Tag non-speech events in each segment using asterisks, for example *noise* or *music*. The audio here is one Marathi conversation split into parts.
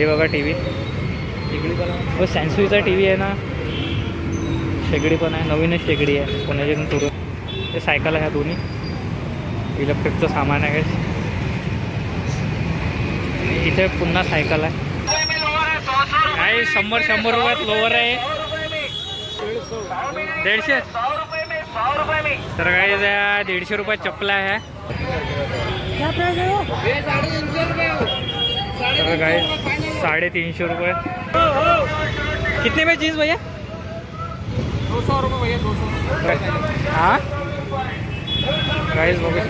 हे बघा टी व्ही. हो सॅमसंगचा टी व्ही आहे ना. शेगडी पण आहे नवीनच शेगडी आहे. पुण्याच्यातून सुरू. ते सायकल आहे ह्या दोन्ही. इलेक्ट्रिकचं सामान आहे. इथे पुन्हा सायकल आहे. काय शंभर शंभर रुपयात लोवर आहे. दीडशे. तर काय त्या दीडशे रुपयात चप्पल आहे. तर साढ़े तीन सौ रुपये. कितने में जीन्स भैया? दो सौ रुपये भैया दो सौ हा? गाईज बघू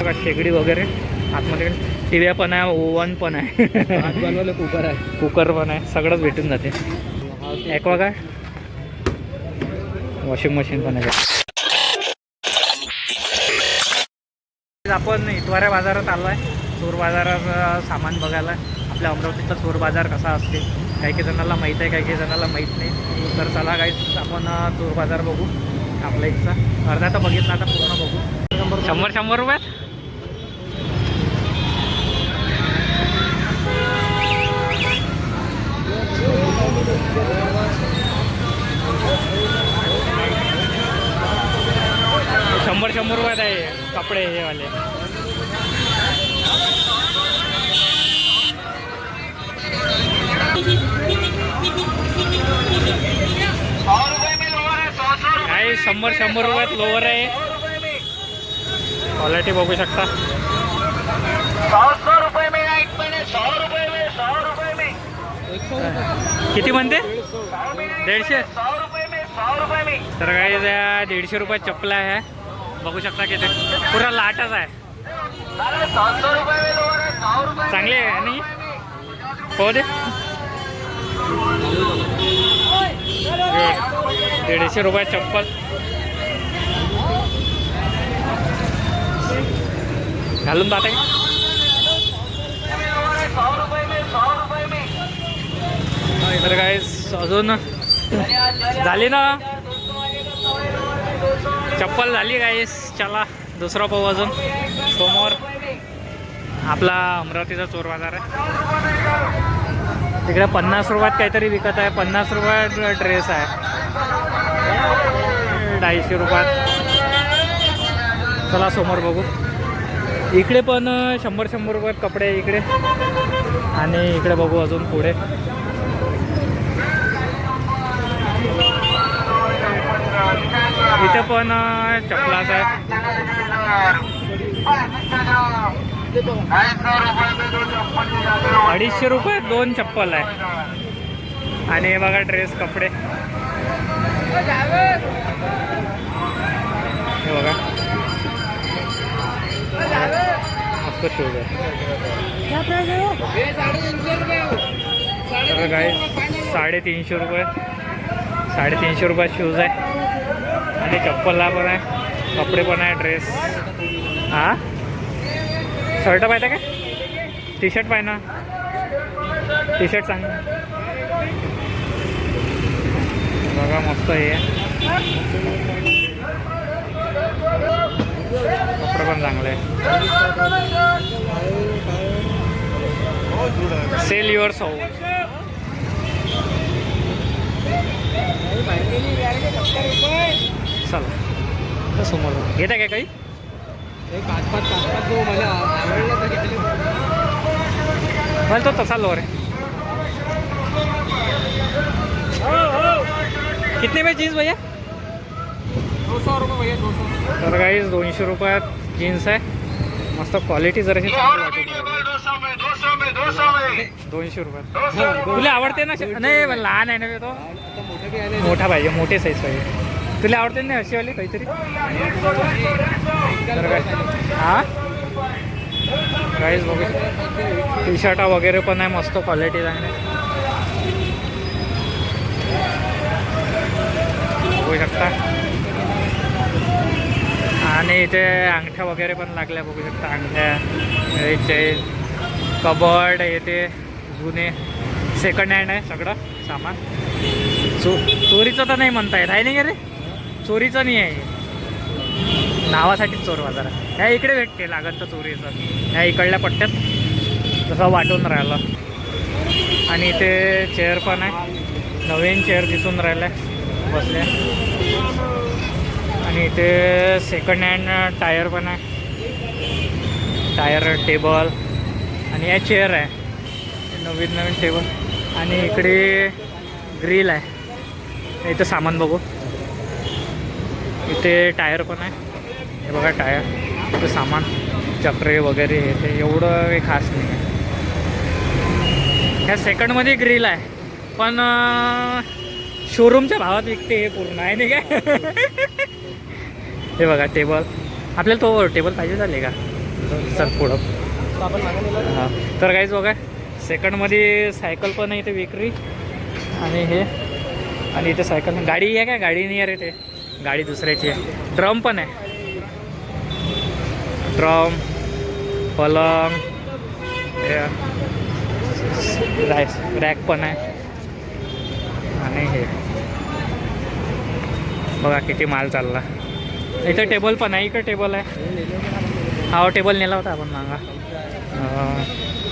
बघा शेगडी वगैरे. आतमध्ये टिव्या पण आहे ओवन पण आहे बनवलं कुकर आहे. कुकर पण आहे. सगळंच भेटून जाते. ॲक्वा काय वॉशिंग मशीन पण आहे आपण इतवाऱ्या बाजारात आलो आहे चोर बाजारात सामान बघायला. आपल्या अमरावतीतला चोर बाजार कसा असते? काही काही जणांना माहीत आहे काही काही जणांना माहीत नाही. तर चला काहीच आपण चोर बाजार बघू. आपल्या इथचा. अर्धा तर बघितला आता पूर्ण बघू. शंभर शंभर रुपयात शंभर शंभर रुपयात आहे कपडे हे वाले. शंभर शंभर रुपयात लोवर आहे. क्वालिटी बघू शकता. किती म्हणते? दीडशे? तर काय त्या दीडशे रुपयात चप्पल आहे. बघू शकता किती. पुरा लाटच आहे. चांगले आहे आणि? हो दे. दीडशे रुपयात चप्पल. घालून जाते. तर काय अजून झाली ना? चप्पल झाली गाईस चला दुसरा पाहू अजून. समोर आपला अमरावतीचा चोर बाजार आहे. तिकडे पन्नास रुपयात काहीतरी विकत आहे. पन्नास रुपयात ड्रेस आहे. अडीचशे रुपयात. चला समोर बघू. इकडे पण शंभर शंभर रुपयात कपडे इकडे. आणि इकडे बघू अजून पुढे. इथे पण चपलाच आहे अडीचशे रुपये दोन चप्पल आहे. आणि हे बघा ड्रेस कपडे. हे बघा. मस्त शूज आहे काय साडेतीनशे रुपये साडेतीनशे रुपयात शूज आहे. आणि चप्पलला पण आहे कपडे पण आहे ड्रेस हां? शर्ट पाहिजे काय? टी शर्ट पाहिजे ना? टी शर्ट सांग. बघा मस्त हे. आहे. कपडे पण चांगले सेल युअर सौ चला. तर समोर. घेता काय काही? पाच पाच पाच पाच जो मला आवडलं तर मला तो तसा लो रे कितने में जीन्स भैया? दो सौ रुपये भैया दो सौ। तर काही दोनशे रुपयात जीन्स आहे. मस्त क्वालिटी जराशी दोनशे रुपयात. तुला आवडते ना? नाही लहान आहे ना तो. मोठे पाहिजे मोठे साईज पाहिजे. तुला आवडते ना अशी वाली काहीतरी? तर काय हा? काहीच बघू टी शर्टा वगैरे पण आहे मस्त क्वालिटी चांगली बघू शकता. आणि इथे अंगठ्या वगैरे पण लागल्या बघू शकता. अंगठ्या हे चेन कबर्ड येते जुने सेकंड हँड आहे सगळं सामान. चो चोरीचं तर नाही म्हणता येत आहे नाही रे? चोरीचं नाही आहे. नावासाठीच चोर बाजार ह्या इकडे भेटते लागत तर चोरीचं. ह्या इकडल्या पट्ट्यात जसं वाटून राहिलं. आणि इथे चेअर पण आहे. नवीन चेअर दिसून राहिल्या. बसल्या. आणि इथे सेकंड हँड टायर पण आहे. टायर टेबल आणि या चेअर आहे. नवीन नवीन टेबल आणि इकडे ग्रिल आहे. इथं सामान बघू. इथे टायर पण आहे. हे बघा टायर इथं सामान चक्रे वगैरे हे ते एवढं काही खास नाही आहे. ह्या सेकंडमध्ये ग्रिल आहे. पण शोरूमच्या भावात विकते हे पूर्ण. आहे नाही काय? *laughs* हे बघा टेबल आपल्याला तो टेबल पाहिजे झाले का? सर पुढं. हां. तर काहीच बघा सेकंडमध्ये सायकल पण आहे इथे विक्री. आणि हे आणि इथे सायकल गाडी आहे काय गाडी नाही आहे रे ते. गाडी दुसऱ्याची आहे. ड्रम पण आहे. ड्रम पलंग रॅक पण आहे. आणि हे. बघा किती माल चालला. इथं टेबल पण आहे इकडं टेबल आहे. हा टेबल नेला होता आपण मागा.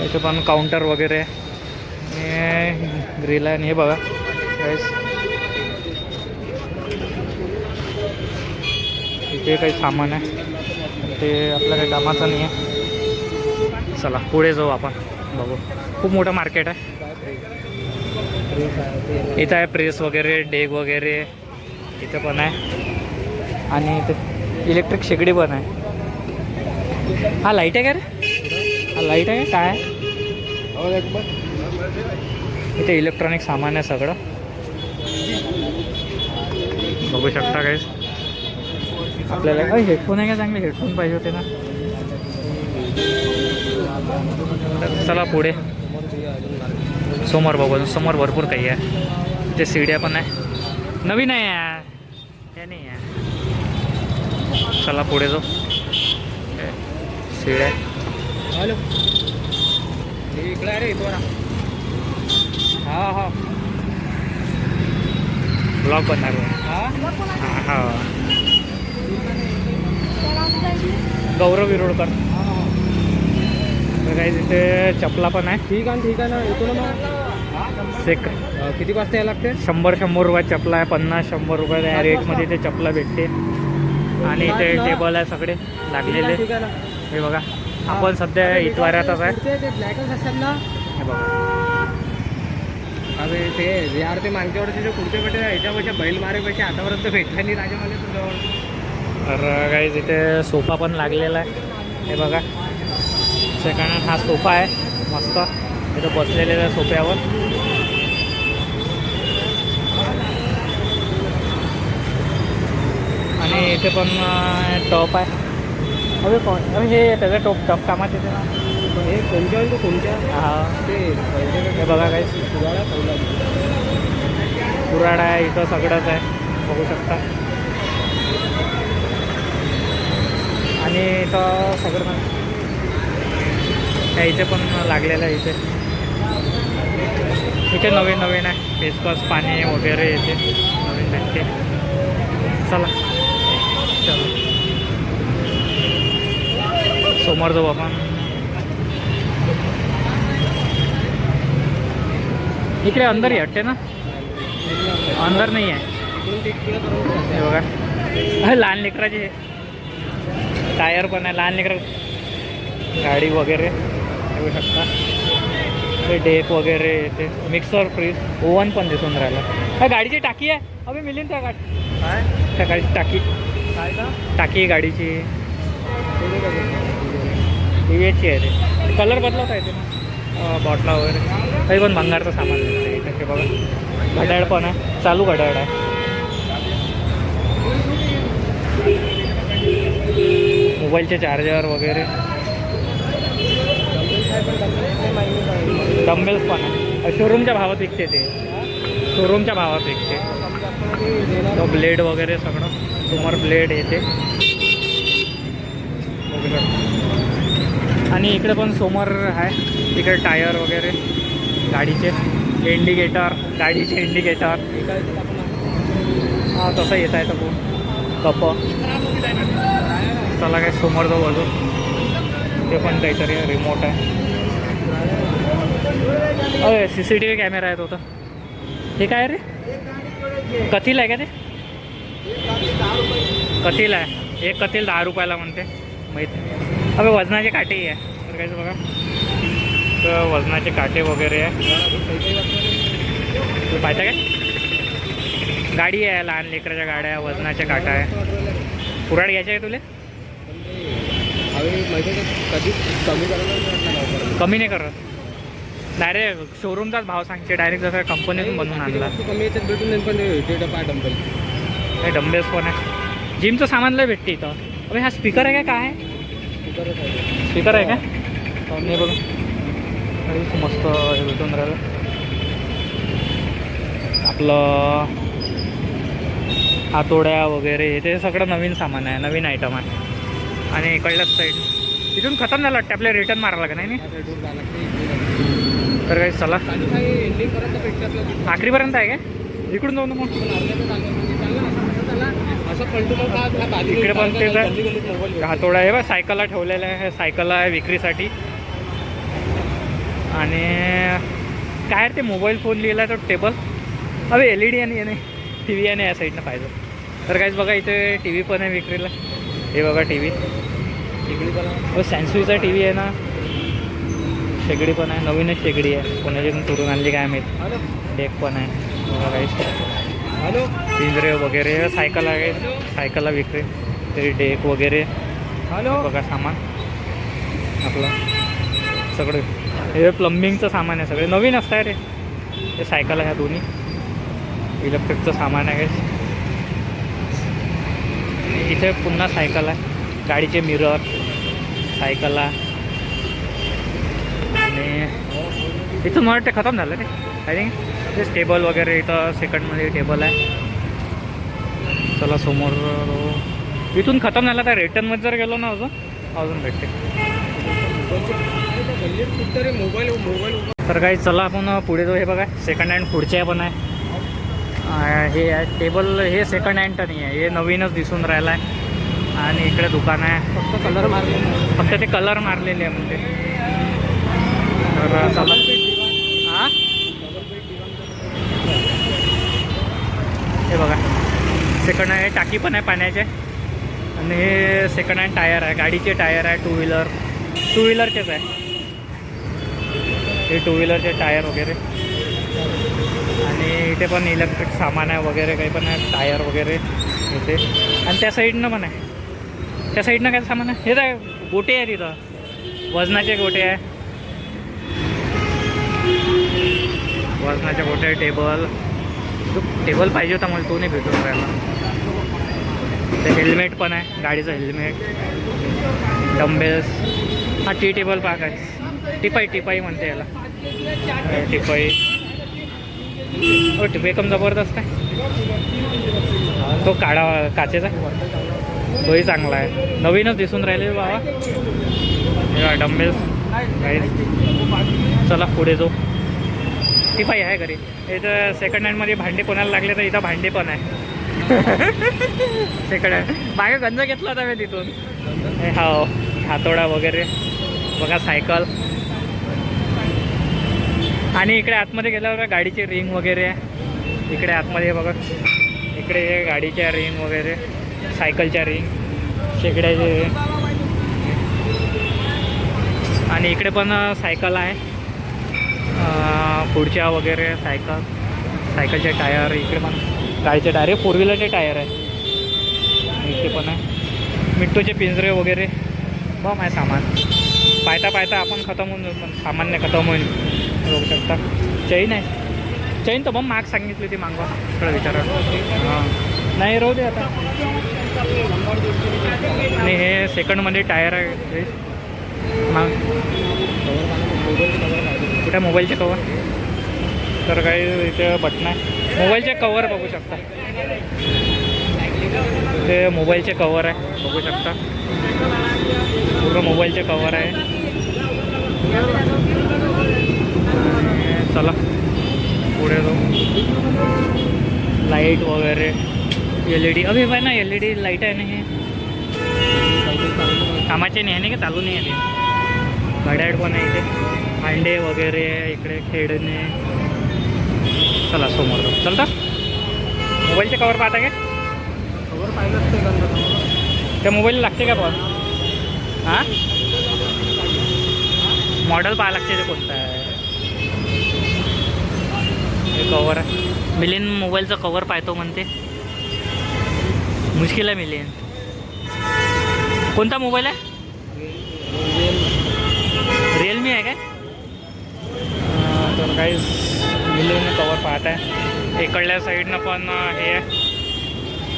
इथं पण काउंटर वगैरे. आणि ग्रिल आहे आणि हे बघा. इथे काही सामान आहे. ते आपल्या काही कामाचं नाही आहे. चला पुढे जाऊ आपण. बघू. खूप मोठं मार्केट आहे. इथं आहे प्रेस वगैरे डेग वगैरे. इथं पण आहे. आणि ते इलेक्ट्रिक शेगडी पण आहे. हा लाइट आहे का रे? हा लाइट आहे काय? आहे? इथे इलेक्ट्रॉनिक सामान आहे सगळं. बघू शकता काय आपल्याला काय हेडफोन आहे का? चांगले हेडफोन पाहिजे होते ना. तर चला पुढे. समोर बघू समोर भरपूर काही आहे. ते सीड्या पण आहे. नवीन आहे या हे नाही आहे चला पुढे जाऊ. सीड्या हॅलो इकडे आहे रे इथं ना हा हा. ब्लॉग बनणार हा? हा हा. गौरव विरोडकर. काही तिथे चपला पण आहे. ठीक आहे ठीक आहे ना. येतो ना सेक किती वाजता यायला लागते? शंभर शंभर रुपयात चपला आहे. पन्नास शंभर रुपये या रेटमध्ये ते चपला भेटते. आणि इथे टेबल आहे सगळे लागलेले. हे बघा. आपण सध्या इतवाऱ्यातच आहे हे बघा. अरे ते यार ते वर्षी जे कुर्ते भेटे ह्याच्यापेक्षा बैल मारेपेक्षा आतापर्यंत भेटला नाही राजा मला तुझ्यावर. तर काही तिथे सोफा पण लागलेला आहे. हे बघा. सेकंड हा सोफा आहे. मस्त. इथं बसलेले आहे सोफ्यावर. आणि इथे पण टॉप आहे. अरे कोण? अरे हे त्याचं टॉप टॉप कामात येते ना. हे कोणत्या तो कोणत्या? हा. ते हे बघा सुगाळा ठेवला कुराड. आहे इथं सगळंच आहे. बघू शकता. आणि इथं सगळं त्या इथे पण लागलेलं आहे इथे. इथे नवीन नवीन आहे. फेसवॉश पाणी वगैरे इथे. नवीन भेटते चला चला समोर जाऊ आपण. इकडे अंदर ही हटते ना? अंदर नाही आहे. ते हे बघा. लहान लेकराचे. टायर पण आहे लहान लेकर. गाडी वगैरे. बघू शकता. डेक वगैरे येते मिक्सर फ्रीज ओव्हन पण दिसून राहिलं. ह्या गाडीची टाकी आहे. अबे मिळेल त्या गाडी. काय? त्या गाडीची टाकी. काय का टाकी गाडीची. टी आहे ते. कलर बदलवता येते बॉटला वगैरे. काही पण भंगारचं सामान मिळते इथे बघा. घड्याळ पण आहे. चालू घड्याळ आहे. मोबाईलचे चार्जर वगैरे. डंबेल्स पण आहे. शोरूमच्या भावात विकते ते. शोरूमच्या भावात विकते. तो ब्लेड वगैरे सगळं. समोर ब्लेड येते. आणि इकडे पण समोर आहे. इकडे टायर वगैरे गाडीचे. इंडिकेटर गाडीचे इंडिकेटर हा तसं येत आहे तर कप चला काय समोर जाऊ अजून ते पण काहीतरी रिमोट आहे. अरे C C T V camera आहे तो तर हे काय रे? कथीला आहे का ते? कथीला आहे. एक कथील दहा रुपयाला म्हणते. माहीत अबे वजनाचे काटेही आहे. तर काय बघा. तर वजनाचे काटे वगैरे आहे. तू पाहता काय? गाडी आहे लहान लेकराच्या गाड्या वजनाच्या काटा आहे. कुराड घ्यायचे आहे तुला? आहे का कधी कमी नाही करत. नाही करत डायरेक्ट शोरूमचाच भाव सांगते. डायरेक्ट जसं कंपनीतून बनवून आणला. वस्तू कमी पण डंबल डंबेल्स पण आहे जिमचं सामान लय भेटते इथं. अबे हा स्पीकर आहे का काय स्पीकर आहे का? नाही बघ. काहीच मस्त हे भेटून राहिलं. आपलं हातोड्या वगैरे हे ते सगळं नवीन सामान आहे नवीन आयटम आहे. आणि इकडल्याच साईड इथून खतम झालं वाटतं आपल्या रिटर्न मारायला का नाही. तर काही चला. आपल्याला. आखरीपर्यंत आहे का? इकडून जाऊ ना मग. इकडे पण भेटतो. हातोडा आहे बा सायकलला ठेवलेला आहे सायकल आहे विक्रीसाठी. आणि काय ते मोबाईल फोन लिहिला तो टेबल? अबे एल ई डी आणि याने टी व्ही आणि या साईडनं पाहिजे. तर काहीच बघा इथे टी व्ही पण आहे विक्रीला. हे बघा टी व्ही इकडे पण आहे. हो सॅमसंगचा टी व्ही आहे ना. शेगडी पण आहे नवीनच शेगडी आहे. कोणाच्यातून चोरून आणली काय माहीत. डेक पण आहे. बघा काहीच पिंजरे वगैरे सायकल आहे सायकलला विक्री तरी डेक वगैरे. हॅलो? बघा सामान. आपलं सगळं. हे प्लंबिंगचं सामान आहे सगळे. नवीन असतं रे. हे सायकल आहे ह्या दोन्ही. इलेक्ट्रिकचं सामान आहे. इथे पुन्हा सायकल आहे. गाडीचे मिरर सायकल आहे. आणि इथं मला वाटतं खतम झालं रे. आय थिंक तेच टेबल वगैरे इथं सेकंडमध्ये टेबल आहे. चला समोर इथून खतम झाला तर रिटर्नमध्ये जर गेलो ना अजून अजून भेटते. मोबाईल तर काही चला आपण पुढे जाऊ हे बघा सेकंड हँड खुर्च्या पण आहे. हे आहे टेबल हे सेकंड हँड तर नाही आहे. हे नवीनच दिसून राहिलं आहे. आणि इकडे दुकान आहे. फक्त कलर मारले फक्त ते कलर मारलेले आहे म्हणजे. तर चला हां हे बघा. सेकंड हँड टाकी पण आहे पाण्याचे. आणि हे सेकंड हँड टायर आहे गाडीचे टायर आहे टू व्हीलर टू व्हीलरचेच आहे. हे टू व्हीलरचे टायर वगैरे. आणि इथे पण इलेक्ट्रिक सामान आहे वगैरे काही पण आहे टायर वगैरे इथे. आणि त्या साईडनं पण आहे. त्या साईडनं काय सामान आहे? हे आहे गोटे आहे तिथं. वजनाचे गोटे आहे. वजनाचे गोटे टेबल जो टेबल पाहिजे होता मला तो नाही भेटून राहिला. ते हेल्मेट पण आहे गाडीचं हेल्मेट डंबेल्स हा टी टेबल पाक आहे. टिपाई टिपाई म्हणते याला. टिपाई. हो टिपाई कम जबरदस्त आहे. तो काळा काचेचा. तोही चांगला आहे. नवीनच दिसून राहिले बाबा. डंबेल्स चला पुढे जाऊ. टिपाई आहे घरी. इथं सेकंड हँडमध्ये भांडे कोणाला लागले तर इथं भांडे पण आहे. सेकंड हँड मागे गंज घेतला होता मी तिथून. हे हो. हातोडा वगैरे. बघा सायकल आणि इकडे आतमध्ये गेल्यावर गाडीची रिंग वगैरे. आहे इकडे आतमध्ये बघा. इकडे गाडीच्या रिंग वगैरे. सायकलच्या रिंग शेकड्याची रिंग आणि इकडे पण सायकल आहे. पुढच्या वगैरे सायकल सायकलचे टायर इकडे पण गाडीचे टायर. फोर व्हीलरचे टायर आहे. इथे पण आहे. मिट्टूचे पिंजरे वगैरे. बम आहे सामान. पायता पायता आपण खतम होऊन पण सामान्य खतम होईल. बघू शकता. चैन आहे. चैन तर बम माग सांगितली ती मागवा. थोडं विचारा. हां. नाही राहू दे आता. आणि हे सेकंडमध्ये टायर आहे. हे. माग. कुठे मोबाईलचे कवर तर काही इथे बटन आहे. मोबाईलचे कवर बघू शकता. ते मोबाईलचे कवर आहे बघू शकता. पूर्ण मोबाईलचे कवर आहे. चला पुढे जाऊ. लाइट वगैरे. एल ई डी अभि पाय ना एल ई डी लाइट आहे ना हे? कामाचे नाही आहे ना का चालू नाही आहे. ते घड्याळ पण आहे इथे? भांडे वगैरे इकडे खेळणे. चला समोर चलता? मोबाईलचे कवर पाहता का खबर पाहिलंच ते गंध त्या मोबाईल लागते का पण? हां? मॉडेल पाहा लागते ते कोणतं आहे? हे कवर आहे. मिलिन मोबाईलचं कवर पाहतो म्हणते. मुश्किल आहे मिलिन कोणता मोबाईल आहे? रिअलमी आहे काय? तर काहीच मिलून कवर पाहत आहे इकडल्या साईडनं पण हे आहे.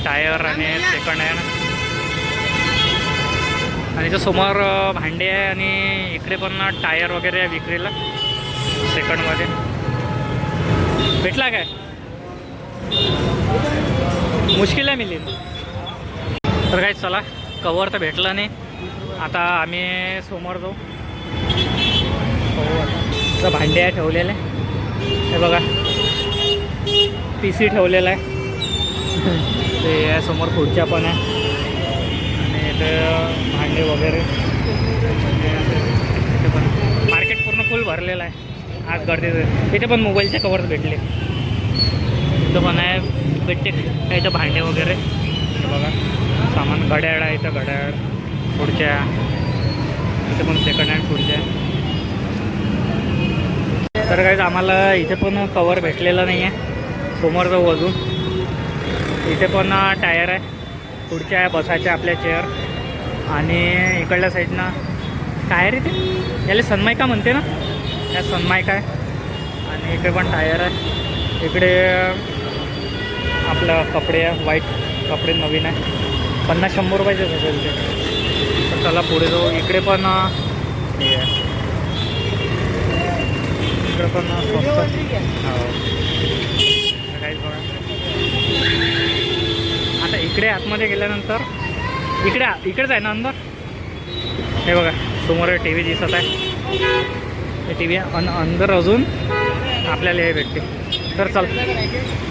टायर आणि सेकंड आहे. ना आणि इथं समोर भांडे आहे आणि इकडे पण टायर वगैरे आहे विक्रीला. सेकंडमध्ये भेटला काय? मुश्किल आहे मिलीन तर काय चला कवर तर भेटला नाही. आता आम्ही समोर जाऊ. पाहू भांडे आहे ठेवलेले हे बघा. पी सी ठेवलेला आहे. *laughs* ते यासमोर समोर खुर्च्या पण आहे आणि इथं भांडे वगैरे. पण मार्केट पूर्ण फुल भरलेलं आहे. आज गर्दी तिथे पण मोबाईलचे कवर्स भेटले. इथं पण आहे. भेटते. काय इथं भांडे वगैरे. बघा. सामान घड्याळ आहे. इथं घड्याळ. खुर्च्या. इथं पण सेकंड हँड खुर्च्या तर काय आम्हाला इथे पण कवर भेटलेलं नाही आहे समोर जाऊ अजून. इथे पण टायर आहे. पुढच्या आहे बसायच्या आपल्या चेअर आणि इकडल्या साईडनं टायर ते? याला सनमायका म्हणते ना? या सनमायका आहे. आणि इकडे पण टायर आहे. इकडे आपलं कपडे आहे. व्हाईट कपडे नवीन आहे. पन्नास शंभर रुपयाचे असेल ते. तर चला पुढे जाऊ. इकडे पण हे आहे. हो. आता इकडे आतमध्ये गेल्यानंतर इकडे इकडेच आहे ना अंदर? हे बघा समोर टी व्ही दिसत आहे. हे टी व्ही अन अंदर अजून आपल्याला हे भेटते. तर चल.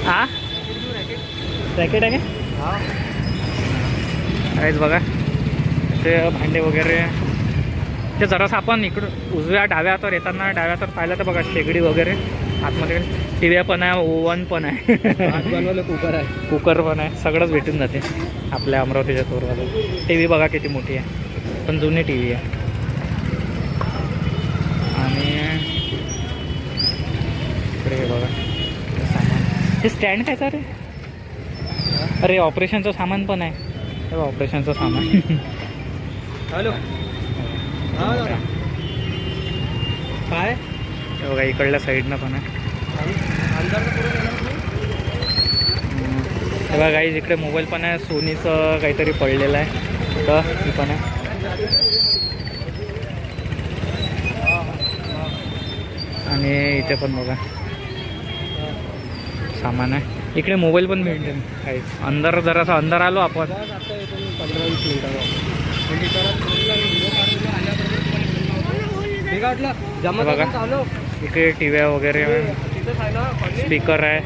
हा रॅकेट आहे का? काहीच बघा. ते भांडे वगैरे. ते जरासं आपण इकडं उजव्या डाव्या हातावर येताना डाव्या हातावर पाहिलं तर बघा शेगडी वगैरे. आतमध्ये टी व्ही पण आहे ओव्हन पण आहे. बनवलं कुकर आहे. कुकर पण आहे. सगळंच भेटून जाते. आपल्या अमरावतीच्या तोरमध्ये टी व्ही बघा किती मोठी आहे. पण जुनी टी व्ही आहे. आणि इकडे हे बघा. हे सामान. हे स्टँड काय रे? अरे ऑपरेशनचं सामान पण आहे. हे ऑपरेशनचं सामान. हॅलो. काय? हे बघा इकडल्या साईडनं पण आहे. बघा काही इकडे मोबाईल पण आहे. सोनीचं काहीतरी पडलेलं आहे. तर ही पण आहे. आणि इथे पण बघा. सामान आहे. इकडे मोबाईल पण मिळते काही अंदर जरासा अंदर आलो आपण. पंधरा वीस ठीक आहे वाटलं जमा बघा. इकडे टी व्ही वगैरे? स्पीकर आहे.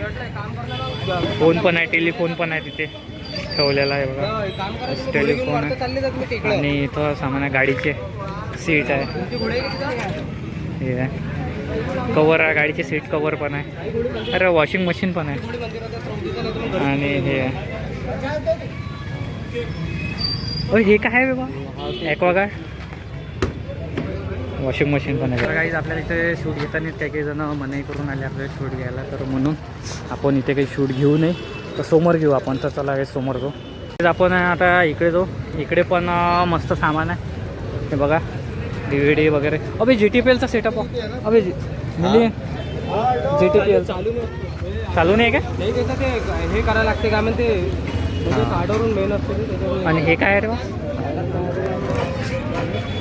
फोन पण आहे टेलिफोन पण आहे तिथे. ठेवलेला आहे बघा. टेलिफोन आहे. आणि इथं सामान आहे गाडीचे. सीट आहे. हे आहे. कवर आहे गाडीचे सीट कवर पण आहे. अरे वॉशिंग मशीन पण आहे. आणि हे आहे. हे काय आहे बाबा? ॲक्वागार्ड वॉशिंग मशीन पण आहे. काहीच आपल्याला इथे शूट घेताना काही काही जण मनाई करून आले आपल्याला शूट घ्यायला तर म्हणून आपण इथे काही शूट घेऊ नये. तर समोर घेऊ आपण. तर चला हे समोर जाऊ. तर आपण आता इकडे जाऊ. इकडे पण मस्त सामान आहे. हे बघा डी व्ही डी वगैरे. अबे जी टी पी एलचा सेटअप अबे जी मिली. जी टी पी एल चालू नाही चालू नाही आहे का? हे करायला लागते काय म्हणते? म्हणजे हा. कार्डवरून मेन असते ते, त्याच्यावरून आणि हे काय आहे रे?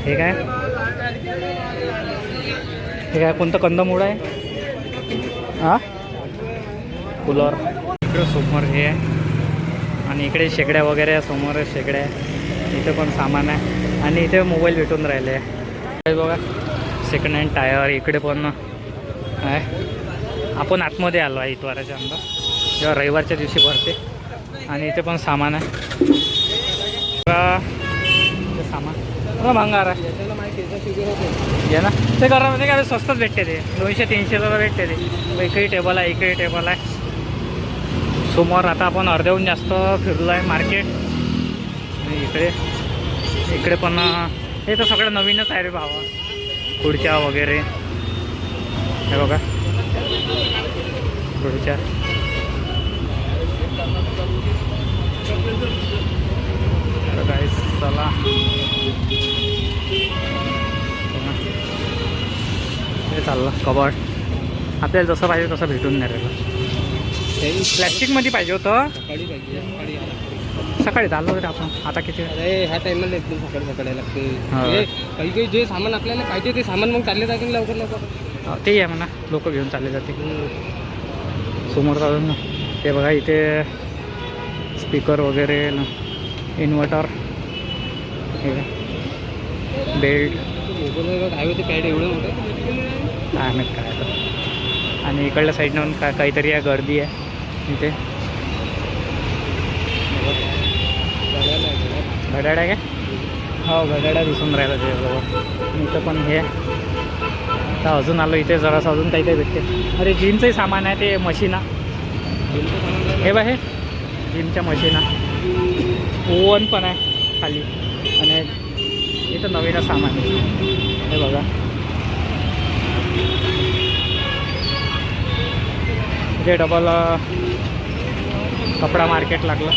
हे काय? हे काय कोणतं कंदमूळ आहे? हा? कूलर इकडे समोर हे आहे. आणि इकडे शेगड्या वगैरे समोर शेगड्या आहे. इथे पण सामान आहे. आणि इथे मोबाईल भेटून राहिले आहे. बघा सेकंड हँड टायर इकडे पण आहे. आपण आतमध्ये आलो आहे इतवाराच्या अंदर. जेव्हा रविवारच्या दिवशी भरते. आणि इथे पण सामान आहे. सामान. बघा भंगार आहे. घे ना. ते करा म्हणजे काय स्वस्तच भेटते ते. दोनशे तीनशेला भेटते ते. एकही टेबल आहे एकही टेबल आहे. समोर आता आपण अर्ध्याहून जास्त फिरलो आहे मार्केट इकडे इकडे पण हे तर सगळं नवीनच आहे रे भावा. खुर्च्या वगैरे. हे बघा. खुर्च्या. चला. हे चाललं कबड. आपल्याला जसं पाहिजे तसं भेटून नाही राहिलं प्लॅस्टिकमध्ये पाहिजे होतं. सकाळी पाहिजे सकाळी झालं होतं आपण. आता किती? अरे ह्या टाइमला एकदम सकाळी सकाळी लागते. म्हणजे काही काही जे सामान आपल्याला पाहिजे ते सामान मग चालले जातील लवकर लवकर. हो, ते आहे म्हणा. लोक घेऊन चालले जाते समोर चालून ना. ते बघा इथे स्पीकर वगैरे ना इन्व्हर्टर बेल्ट काय होते पॅड एवढे मोठे? काय माहीत काय तर आणि इकडल्या साईडनं काय काहीतरी आहे गर्दी आहे. इथे. बघायला आहे, घड्याळ आहे का? हो घड्याळा दिसून राहिला ते बरोबर इथं पण हे आता अजून आलो इथे जरासं अजून काही काही भेटते. अरे जिमचंही सामान आहे ते मशीना हे बा हे. जिमच्या मशीना ओवन पण आहे खाली. आणि इथं नवीनच सामान आहे. हे बघा. इथे डबल कपडा मार्केट लागलं.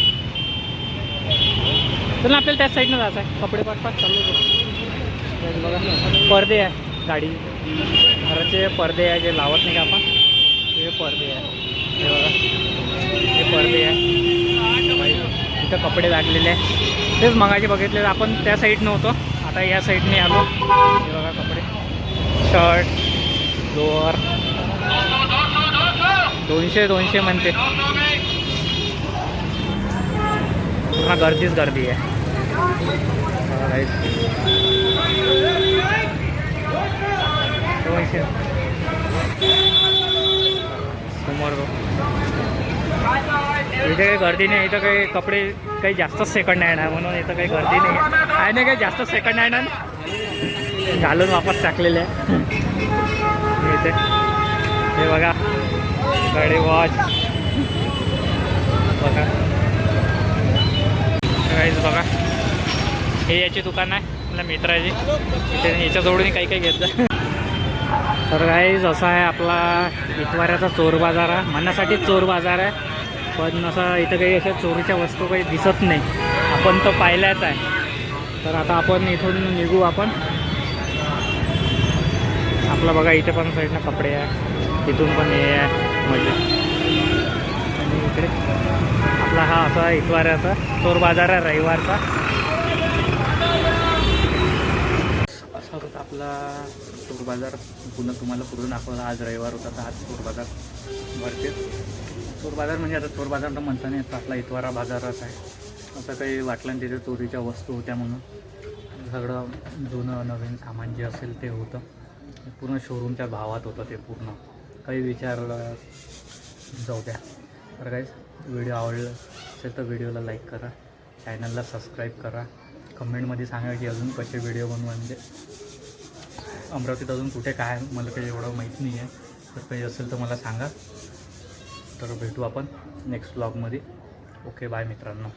तर ना आपल्याला त्याच साईडनं जायचं आहे कपडे पाठपाठ चालू बघा पडदे आहे गाडी. घराचे पडदे आहे जे लावत नाही का आपण? ते पडदे आहे. हे बघा. हे पडदे आहे. इथं कपडे लागलेले आहे तेच मगाचे बघितले आपण त्या साईडनं होतो आता या साईडने आलो. हे बघा कपडे. शर्ट. जोर. दोनशे दोनशे म्हणते. पूर्ण गर्दीच गर्दी आहे. दोनशे. समोर इथं इथे काही गर्दी नाही इथं काही कपडे काही जास्तच सेकंड हँड आहे म्हणून इथं काही गर्दी नाही आहे. नाही काही जास्त सेकंड हँड आहे घालून वापस टाकलेले आहे. इथे हे बघा. गाडी वॉच बघा. काहीच बघा. हे याची दुकान आहे आपल्या मित्राची. इथे याच्याजवळून काही काही घेत तर काहीच असा आहे आपला इतवाऱ्याचा चोर बाजार आहे. म्हणण्यासाठी चोर बाजार आहे. पण असं इथं काही अशा चोरीच्या वस्तू काही दिसत नाही. आपण तर पाहिल्याच आहे. तर आता आपण इथून निघू आपण. आपला बघा इथे पण साईडनं कपडे आहे. तिथून पण हे आहे म्हणजे आणि इकडे आपला हा असा इतवाऱ्याचा चोर बाजार आहे रविवारचा. असा होता आपला चोर बाजार. पुन्हा तुम्हाला पूर्ण दाखवला आज रविवार होता तर आज चोर बाजार भरते. चोर बाजार म्हणजे आता चोर बाजार तर म्हणता नाही येत, आपला इतवारा बाजारच आहे. असं काही वाटलं नाही तिथे चोरीच्या वस्तू होत्या म्हणून. सगळं जुनं नवीन सामान जे असेल ते होतं. पूर्ण शोरूमच्या भावात होतं ते पूर्ण. काही विचारलं जाऊ द्या. तर काहीच व्हिडिओ आवडला असेल तर व्हिडिओला लाईक करा. चॅनलला सबस्क्राईब करा. कमेंटमध्ये सांगा की अजून कसे व्हिडिओ बनवू म्हणजे अमरावतीत अजून कुठे काय आहे, मला काही एवढं माहीत नाही आहे तर काही असेल तर मला सांगा. तर भेटू आपण नेक्स्ट ब्लॉगमध्ये ओके बाय मित्रांनो.